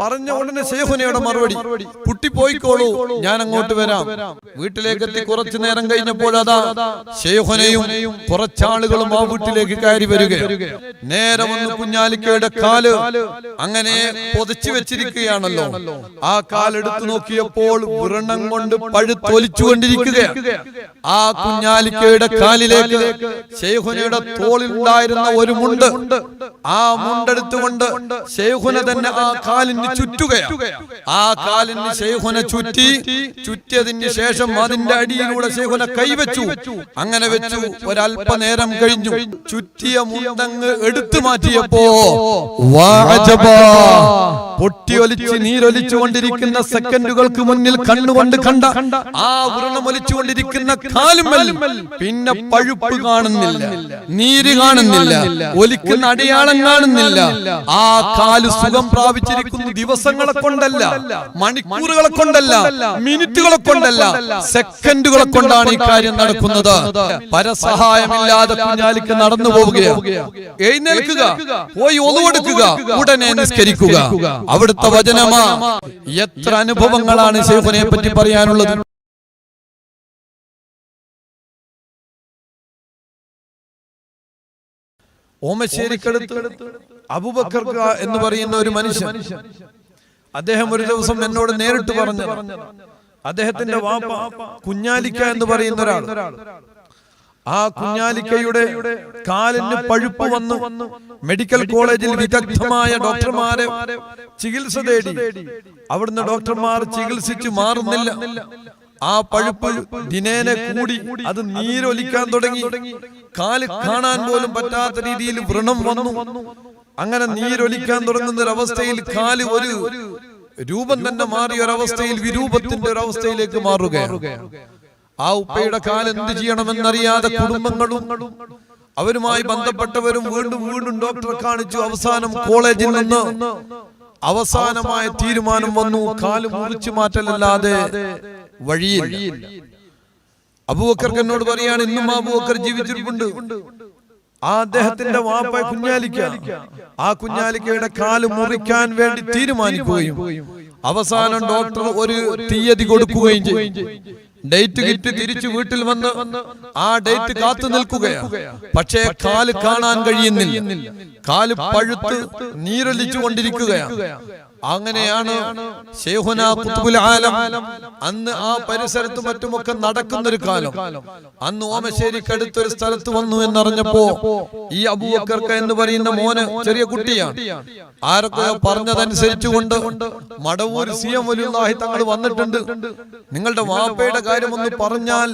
പറഞ്ഞ ഉടനെ ശേഖുനയുടെ മറുപടി. കുട്ടി പോയിക്കോളൂ ഞാൻ അങ്ങോട്ട് വരാം. വീട്ടിലേക്ക് എത്തി കുറച്ചു നേരം കഴിഞ്ഞപ്പോൾ അതാ ശേഖുനയും കുറച്ചാളുകളും ആ വീട്ടിലേക്ക് കയറി വരിക നേരെ വന്ന് കുഞ്ഞാലിക്കയുടെ കാൽ അങ്ങനെ പൊതിച്ചു വെച്ചിരിക്കുകയാണല്ലോ. ആ കാലെടുത്ത് നോക്കിയപ്പോൾ വ്രണം കൊണ്ട് പഴുത്തൊലിച്ചുകൊണ്ടിരിക്കുകയാണ് ആ കുഞ്ഞാലിക്കയുടെ കാലിലേക്ക് ശേഖുനയുടെ തോളിൽ ഉണ്ടായിരുന്ന ഒരു മുണ്ട് ആ മുണ്ടെടുത്തുകൊണ്ട് ശേഖുന തന്നെ ആ കാലിന് ചുറ്റുകയാണ്. ആ കാലിന് ശൈഖുനെ ചുറ്റി ചുറ്റിയതിന് ശേഷം അതിന്റെ അടിയിലൂടെ ശേഖുന കൈവച്ചു. അങ്ങനെ വെച്ചു. ഒരല്പനേരം കഴിഞ്ഞു. ചുറ്റിയ മുണ്ടങ്ങ് എടുത്തു മാറ്റിയപ്പോ വാ അജബാ. പൊട്ടിയൊലിച്ച് നീരൊലിച്ചു കൊണ്ടിരിക്കുന്ന സെക്കൻഡുകൾക്ക് മുന്നിൽ കണ്ണുകൊണ്ട് കണ്ട ആ വ്രണമൊലിച്ചു കൊണ്ടിരിക്കുന്ന കാലുമൽ പിന്നെ പഴുപ്പ് കാണുന്നില്ല. നീര് കാണുന്നില്ല. ഒലിക്കുന്ന അടയാളം കാണുന്നില്ല. ആ കാൽ സുഖം പ്രാപിച്ചിരിക്കുന്ന ദിവസങ്ങളെ കൊണ്ടല്ല. മണിക്കൂറുകളെ കൊണ്ടല്ല. മിനിറ്റുകളെ കൊണ്ടല്ല. സെക്കൻഡുകളെ കൊണ്ടാണ് ഈ കാര്യം നടക്കുന്നത്. പരസഹായമില്ലാതെ കുഞ്ഞാലിക്ക് നടന്നു പോവുകയാണ് എഴുന്നേൽക്കുക. പോയി ഒന്നുകൊടുക്കുക ഉടനെ നിസ്കരിക്കുക. അവിടുത്തെ വചനമാ. എത്ര അനുഭവങ്ങളാണ് ശേഖനെ പറ്റി പറയാനുള്ളത്? ഓമശ്ശേരിക്കടുത്ത് അബുബക്കർ എന്ന് പറയുന്ന ഒരു മനുഷ്യൻ. അദ്ദേഹം ഒരു ദിവസം എന്നോട് നേരിട്ട് പറഞ്ഞു അദ്ദേഹത്തിന്റെ വാപ്പ കുഞ്ഞാലിക്ക എന്ന് പറയുന്ന ഒരാൾ ആ കുഞ്ഞാലിക്കയുടെ കാലിന് പഴുപ്പ് വന്നു. മെഡിക്കൽ കോളേജിൽ വിദഗ്ധമായ ഡോക്ടർമാരെ ചികിത്സ തേടി. അവിടുന്ന് ഡോക്ടർമാർ ചികിത്സിച്ചു മാറുന്നില്ല. ആ പഴുപ്പ് ദിനേനെ കൂടി അത് നീരൊലിക്കാൻ തുടങ്ങി. കാൽ കാണാൻ പോലും പറ്റാത്ത രീതിയിൽ വ്രണം വന്നു. അങ്ങനെ നീരൊലിക്കാൻ തുടങ്ങുന്ന ഒരു അവസ്ഥയിൽ കാൽ ഒരു രൂപം തന്നെ മാറിയ ഒരവസ്ഥയിൽ വിരൂപത്തിന്റെ ഒരവസ്ഥയിലേക്ക് മാറുകയാണ്. ആ ഉപ്പയുടെ കാലം എന്ത് ചെയ്യണമെന്നറിയാതെ കുടുംബങ്ങളും അവരുമായി ബന്ധപ്പെട്ടവരും വീണ്ടും വീണ്ടും ഡോക്ടറെ കാണിച്ചു. അവസാനം കോളേജിൽ നിന്ന് അവസാനമായ തീരുമാനം വന്നു. കാൽ മുറിച്ചു മാറ്റലല്ലാതെ വഴിയില്ല. അബൂബക്കർക്ക് എന്നോട് പറയാണ് ഇന്നും അബൂബക്കർ ജീവിച്ചിട്ടുണ്ട് ആ അദ്ദേഹത്തിന്റെ വാപ്പ കുഞ്ഞാലിക്ക ആ കുഞ്ഞാലിക്കയുടെ കാൽ മുറിക്കാൻ വേണ്ടി തീരുമാനിക്കുകയും അവസാനം ഡോക്ടർ ഒരു തീയതി കൊടുക്കുകയും ചെയ്യും ഡേറ്റ് കിട്ടി തിരിച്ചു വീട്ടിൽ വന്ന് ആ ഡേറ്റ് കാത്തു നിൽക്കുകയാണ് പക്ഷേ കാൽ കാണാൻ കഴിയുന്നില്ല. കാൽ പഴുത്ത് നീരൊലിച്ചു കൊണ്ടിരിക്കുകയാണ് അങ്ങനെയാണ് അന്ന് ആ പരിസരത്തും മറ്റുമൊക്കെ നടക്കുന്ന ഒരു കാലം. അന്ന് ഓമശ്ശേരിക്കടുത്തൊരു സ്ഥലത്ത് വന്നു എന്നറിഞ്ഞപ്പോ ഈ അബൂബക്കർക്ക എന്ന് പറയുന്ന മോന് ചെറിയ കുട്ടിയാണ്. ആരൊക്കെ പറഞ്ഞതനുസരിച്ചു കൊണ്ട് മടവൂർ സി എം വലിയ തങ്ങൾ വന്നിട്ടുണ്ട്. നിങ്ങളുടെ വാപ്പയുടെ കാര്യം ഒന്ന് പറഞ്ഞാൽ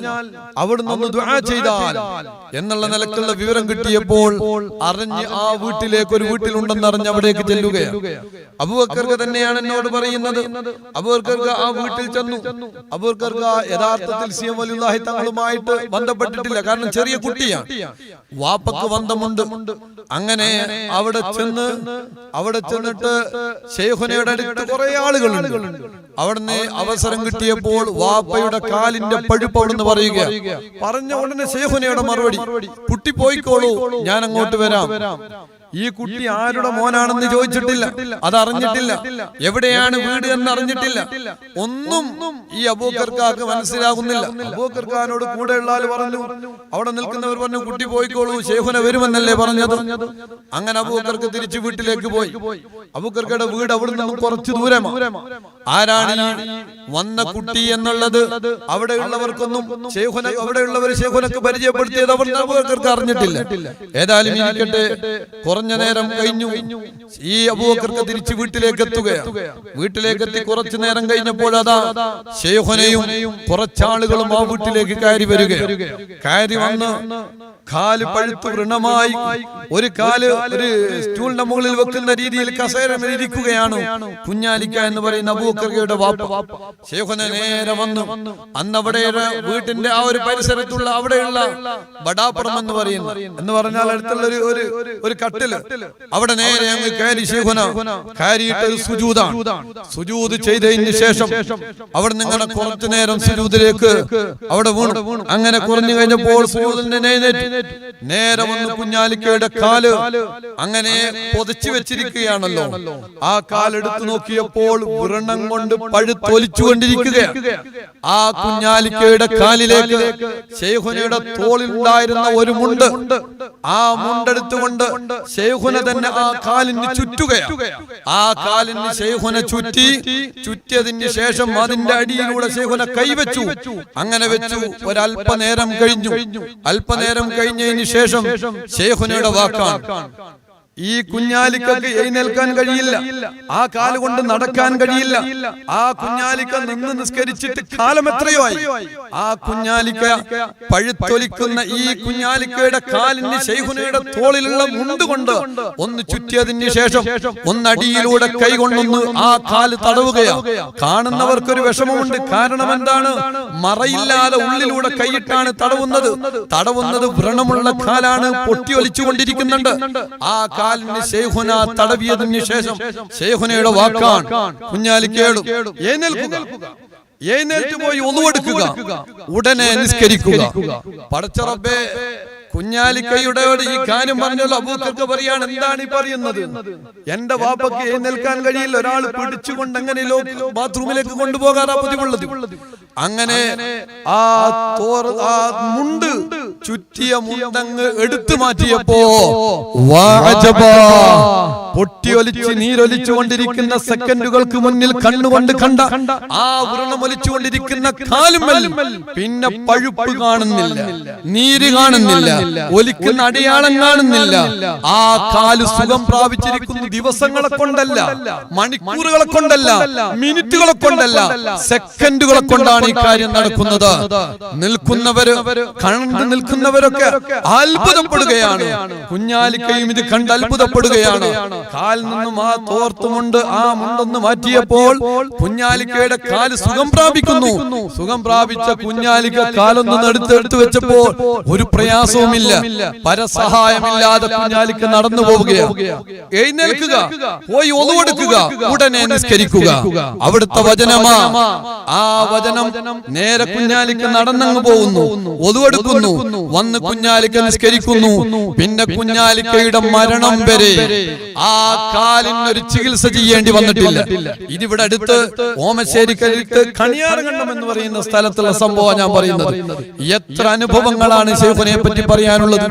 അവിടുന്ന് ഒന്ന് ദുആ ചെയ്താൽ എന്നുള്ള നിലക്കുള്ള വിവരം കിട്ടിയപ്പോൾ അറിഞ്ഞ് ആ വീട്ടിലേക്ക് ഒരു വീട്ടിലുണ്ടെന്ന് അറിഞ്ഞ് അവിടേക്ക് ചെല്ലുകയാണ്. അബൂബക്കർക്ക് തന്നെയാണ് എന്നോട് പറയുന്നത്. അബൂർക്കർക്ക് ആ വീട്ടിൽ ചെന്നു. അബൂർക്കർക്ക് യഥാർത്ഥത്തിൽ സി എം വലിയ തങ്ങളുമായിട്ട് ബന്ധപ്പെട്ടിട്ടില്ല. കാരണം ചെറിയ കുട്ടിയാണ്. വാപ്പക്ക് ബന്ധമുണ്ട്. അങ്ങനെ അവിടെ ചെന്ന് അവിടെ ചെന്നിട്ട് ഷെയ്ഖുനയുടെ അടുത്ത് കുറെ ആളുകളുണ്ട്. അവിടുന്ന് അവസരം കിട്ടിയപ്പോൾ വാപ്പയുടെ കാലിന്റെ പഴുപ്പ് അവിടുന്ന് പറയുക പറഞ്ഞ ഉടനെ ഷെയ്ഖുനയുടെ മറുപടി. കുട്ടി പോയിക്കോളൂ. ഞാൻ അങ്ങോട്ട് വരാം. ഈ കുട്ടി ആരുടെ മോനാണെന്ന് ചോദിച്ചിട്ടില്ല. അത് അറിഞ്ഞിട്ടില്ല. എവിടെയാണ് വീട് എന്ന് അറിഞ്ഞിട്ടില്ല. ഒന്നും ഈ അബൂക്കർക്കാർക്ക് മനസ്സിലാകുന്നില്ല. അബൂക്കർക്കാനോട് കൂടെയുള്ള ആൾ പറഞ്ഞു. അവിടെ നിൽക്കുന്നവർ പറഞ്ഞു കുട്ടി പോയിക്കോളൂ ശേഖുന വരുമെന്നല്ലേ പറഞ്ഞത്? അങ്ങനെ അബൂക്കർക്ക് തിരിച്ചു വീട്ടിലേക്ക് പോയി. അബൂക്കർക്കയുടെ വീട് അവിടെ നിന്നും കുറച്ച് ദൂരമാണ് ആരാണ് വന്ന കുട്ടി എന്നുള്ളത്? അവിടെയുള്ളവർക്കൊന്നും ശേഖുന അവിടെയുള്ളവർ ശേഖുനക്ക് പരിചയപ്പെടുത്തിയത് അവർ അബൂക്കർക്ക് അറിഞ്ഞിട്ടില്ല. ഏതായാലും ഇരിക്കട്ടെ. കുറഞ്ഞ നേരം കഴിഞ്ഞു. ഈ അബൂബക്കർക്ക് തിരിച്ച് വീട്ടിലേക്ക് എത്തുകയാണ്. വീട്ടിലേക്ക് എത്തി കുറച്ചു നേരം കഴിഞ്ഞപ്പോൾ അതാ ഷെയ്ഖുനയും കുറച്ചാളുകളും ആ വീട്ടിലേക്ക് കയറി വരികയാണ്. കയറി വന്ന് കാൽ പഴുത്തു വൃണമായി ഒരു കാൽ ഒരു സ്റ്റൂളിന്റെ മുകളിൽ വെക്കുന്ന രീതിയിൽ കസേര ഇരിക്കുകയാണ് കുഞ്ഞാലിക്ക എന്ന് പറയുന്ന അബൂക്കർക്കയുടെ വാപ്പ. ഷെയ്ഖുന നേരെ വന്നു. അന്ന് അവിടെ വീട്ടിന്റെ ആ ഒരു പരിസരത്തുള്ള അവിടെയുള്ള ബഡാപ്പുറം എന്ന് പറയുന്നു എന്ന് പറഞ്ഞാൽ അടുത്തുള്ള ഒരു ഒരു കട്ടിൽ. അവിടെ നേരെ അങ്ങ് കയറി ശേഖുന. കയറിയിട്ട് ഒരു സുജൂതാണ്. സുജൂത് ചെയ്തതിന് ശേഷം അവിടെ നിങ്ങളുടെ കുറച്ചു നേരം സുജൂതിലേക്ക് അവിടെ വീണു. അങ്ങനെ കുറഞ്ഞു കഴിഞ്ഞപ്പോൾ നേരെ വന്ന് കുഞ്ഞാലിക്കയുടെ കാൽ അങ്ങനെ പൊതിച്ചു വെച്ചിരിക്കുകയാണല്ലോ. ആ കാലെടുത്തു നോക്കിയപ്പോൾ വ്രണം കൊണ്ട് പഴുത്തൊലിച്ചു കൊണ്ടിരിക്കുകയാണ്. ആ കുഞ്ഞാലിക്കയുടെ കാലിലേക്ക് ശേഖുനയുടെ തോളിൽ ഉണ്ടായിരുന്ന ഒരു മുണ്ട് ആ മുണ്ടെടുത്തുകൊണ്ട് ശേഖുന തന്നെ ആ കാലിന് ചുറ്റുകയാണ്. ആ കാലിന് ഷെയ്ഖുന ചുറ്റി ചുറ്റിയതിന് ശേഷം അതിന്റെ അടിയിലൂടെ ശേഖുന കൈവച്ചു. അങ്ങനെ വെച്ചു. ഒരല്പനേരം കഴിഞ്ഞു. അല്പനേരം കഴിഞ്ഞതിന് ശേഷം ഷെയ്ഖുനയുടെ വാക്കാണ്. ഈ കുഞ്ഞാലിക്കക്ക് എഴുന്നേൽക്കാൻ കഴിയില്ല. ആ കാൽ കൊണ്ട് നടക്കാൻ കഴിയില്ല. ആ കുഞ്ഞാലിക്ക നിന്ന് നിസ്കരിച്ചിട്ട് കാലം എത്രയോ ആയി ആ കുഞ്ഞാലിക്ക പഴുത്തൊലിക്കുന്ന ഈ കുഞ്ഞാലിക്കയുടെ കാലിന് ശൈഹുനയുടെ തോളിലുള്ള മുണ്ട് കൊണ്ട് ഒന്ന് ചുറ്റിയതിന് ശേഷം ഒന്നടിയിലൂടെ കൈ കൊണ്ടൊന്ന് ആ കാൽ തടവുകയാണ് കാണുന്നവർക്കൊരു വിഷമമുണ്ട്. കാരണം എന്താണ് മറയില്ലാതെ ഉള്ളിലൂടെ കൈയിട്ടാണ് തടവുന്നത്. തടവുന്നത്. വ്രണമുള്ള കാലാണ് പൊട്ടിയൊലിച്ചുകൊണ്ടിരിക്കുന്നുണ്ട്. ആ കാലിന് ശേഖുന തടവിയതിന് ശേഷം ശേഖുനയുടെ വാക്കാണ്. കുഞ്ഞാലിക്കേടും എഴുന്നേൽക്കുക എഴുന്നേറ്റ് പോയി ഒന്നുവെടുക്കുക ഉടനെ നിസ്കരിക്കുക. പടച്ചറബേ കുഞ്ഞാലിക്കയുടെ ഈ കാര്യം പറഞ്ഞല്ലോ അബൂക്കർക്ക് പറയാണ് എന്താണ് ഈ പറയുന്നത്? എന്റെ വാപ്പക്ക് എഴുന്നേൽക്കാൻ കഴിയില്ല ഒരാൾ പിടിച്ചുകൊണ്ട് അങ്ങനെ ലോ- ബാത്റൂമിലേക്ക് കൊണ്ടുപോകാറാ പതിവുള്ളത്. അങ്ങനെ ആ തോർ ആ മുണ്ട് ചുറ്റിയ മുണ്ടങ്ങ് എടുത്തു മാറ്റിയപ്പോ വാഅജബാ. പൊട്ടിയൊലിച്ച് നീരൊലിച്ചു കൊണ്ടിരിക്കുന്ന സെക്കൻഡുകൾക്ക് മുന്നിൽ കണ്ണുകൊണ്ട് കണ്ട ആ വ്രണമൊലിച്ചുകൊണ്ടിരിക്കുന്ന കാലും പിന്നെ പഴുപ്പ് കാണുന്നില്ല. നീര് കാണുന്നില്ല. ഒലിക്കുന്ന അടയാളം കാണുന്നില്ല. ആ കാൽ സുഖം പ്രാപിച്ചിരിക്കുന്ന ദിവസങ്ങളെ കൊണ്ടല്ല. മണിക്കൂറുകളെ കൊണ്ടല്ല. മിനിറ്റുകളെ കൊണ്ടല്ല. സെക്കൻഡുകളെ കൊണ്ടാണ് ഈ കാര്യം നടക്കുന്നത്. നിൽക്കുന്നവര് കണ്ടു നിൽക്കുന്നവരൊക്കെ അത്ഭുതപ്പെടുകയാണ്. കുഞ്ഞാലിക്കയും ഇത് കണ്ട് അത്ഭുതപ്പെടുകയാണ്. കാലിൽ നിന്നും ആ തോർത്തുമുണ്ട് ആ മുണ്ടൊന്ന് മാറ്റിയപ്പോൾ കുഞ്ഞാലിക്കയുടെ കാൽ സുഖം പ്രാപിക്കുന്നു. സുഖം പ്രാപിച്ച കുഞ്ഞാലിക്ക കാലൊന്നും എടുത്തെടുത്തു വെച്ചപ്പോൾ ഒരു പ്രയാസവുമില്ല. പരസഹായമില്ലാതെ കുഞ്ഞാലിക്ക നടന്നു പോവുകയാണ്. എഴുന്നേൽക്കുക. പോയി ഒതുവെടുക്കുക. ഉടനെ നിസ്കരിക്കുക. അവിടുത്തെ വചനമാ. ആ വചനം നേരെ കുഞ്ഞാലിക്ക നടന്നങ്ങ് പോകുന്നു. ഒതുവെടുക്കുന്നു. വന്ന് കുഞ്ഞാലിക്ക നിസ്കരിക്കുന്നു. പിന്നെ കുഞ്ഞാലിക്കയുടെ മരണം വരെ ആ കാലിനൊരു ചികിത്സ ചെയ്യേണ്ടി വന്നിട്ടില്ല. ഇതിവിടെ അടുത്ത് ഓമശ്ശേരിക്കടുത്ത് കണിയാറുകണ്ണം എന്ന് പറയുന്ന സ്ഥലത്തുള്ള സംഭവം ഞാൻ പറയുന്നത്. എത്ര അനുഭവങ്ങളാണ് ശേഖനെ പറ്റി പറയാനുള്ളത്?